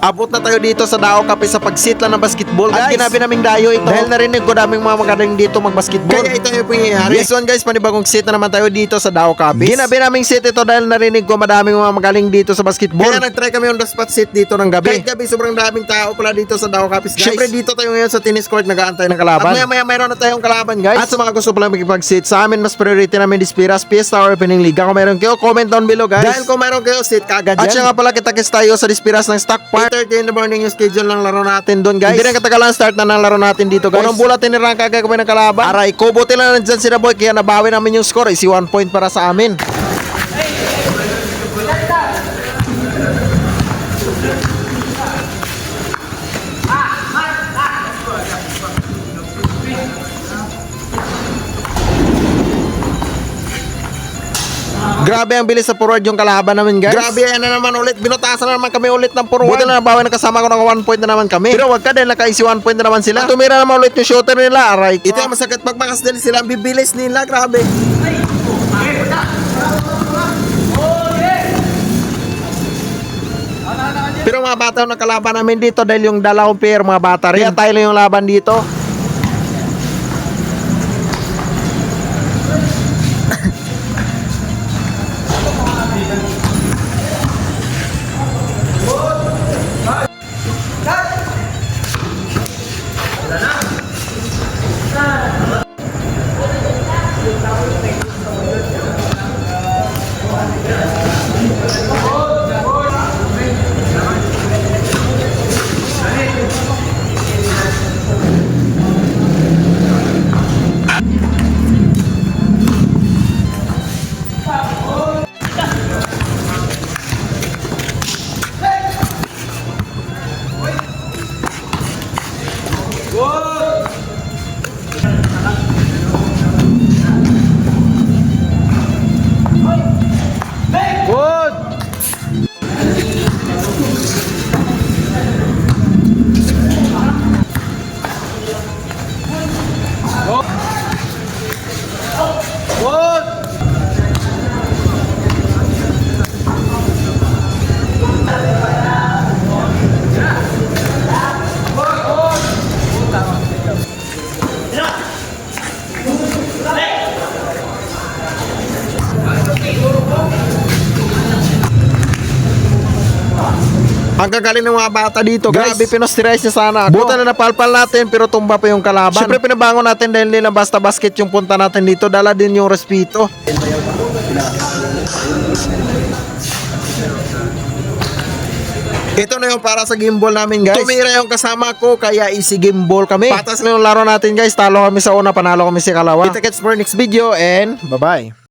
Abot na tayo dito sa Dao Cafe sa pagsit lang ng basketball guys. At ginabi naming dayo ito. Dahil narinig ko daming mga magaling dito magbasketball. Kaya ito yung pangyayari. Yes one guys, panibagong sit na naman tayo dito sa Dao Cafe. Ginabi naming sit ito dahil narinig ko madaming mga magaling dito sa basketball. Kaya nag-try kami on the spot sit dito ng gabi. Kahit gabi sobrang daming tao pala dito sa Dao Cafe guys. Syempre dito tayo ngayon sa tennis court nag-aantay ng kalaban. At maya maya mayroon na tayong kalaban guys. At sa mga gusto pala makipag-sit sa amin mas priority namin Dispiras Fiesta or Opening League. Kung mayroon kayo, comment down below guys. Dahil kung mayroon kayo, sit kagad yan. At siya nga pala kita-kits tayo sa Dispiras ng Stock Park. 8.30 in the morning yung schedule ng laro natin doon guys. Hindi rin katagalan start na ng laro natin dito guys. Unang bulat tinirang kagad kami ng kalaban. Aray, kubuti lang nandyan sila boy kaya nabawi namin yung score. Isi 1 point para sa amin. Grabe ang bilis sa forward yung kalaban namin guys. Grabe yan na naman ulit. Binutasan na naman kami ulit ng forward. Buti na nabawi na kasama ko ng 1 point na naman kami. Pero wag ka din, nakaisi 1 point na naman sila. At tumira naman ulit yung shooter nila. Aray. Ito ang masakit pagmakas din sila. Ang bibilis nila. Grabe. Pero mga bata yung nakalaban namin dito dahil yung dalawang pair mga bata rin. Kaya tayo lang yung laban dito. Yeah. Ang gagaling ng mga bata dito, guys. Grabe, pinostress niya sana. Buta na napalpal natin, pero tumba pa yung kalaban. Siyempre, pinabangon natin dahil nila basta basket yung punta natin dito. Dala din yung respito. Ito na yung para sa gimbal namin guys. Tumira yung kasama ko kaya easy gimbal kami. Patas na yung laro natin guys. Talo kami sa una, panalo kami sa kalawa. Kita kits for next video and bye bye.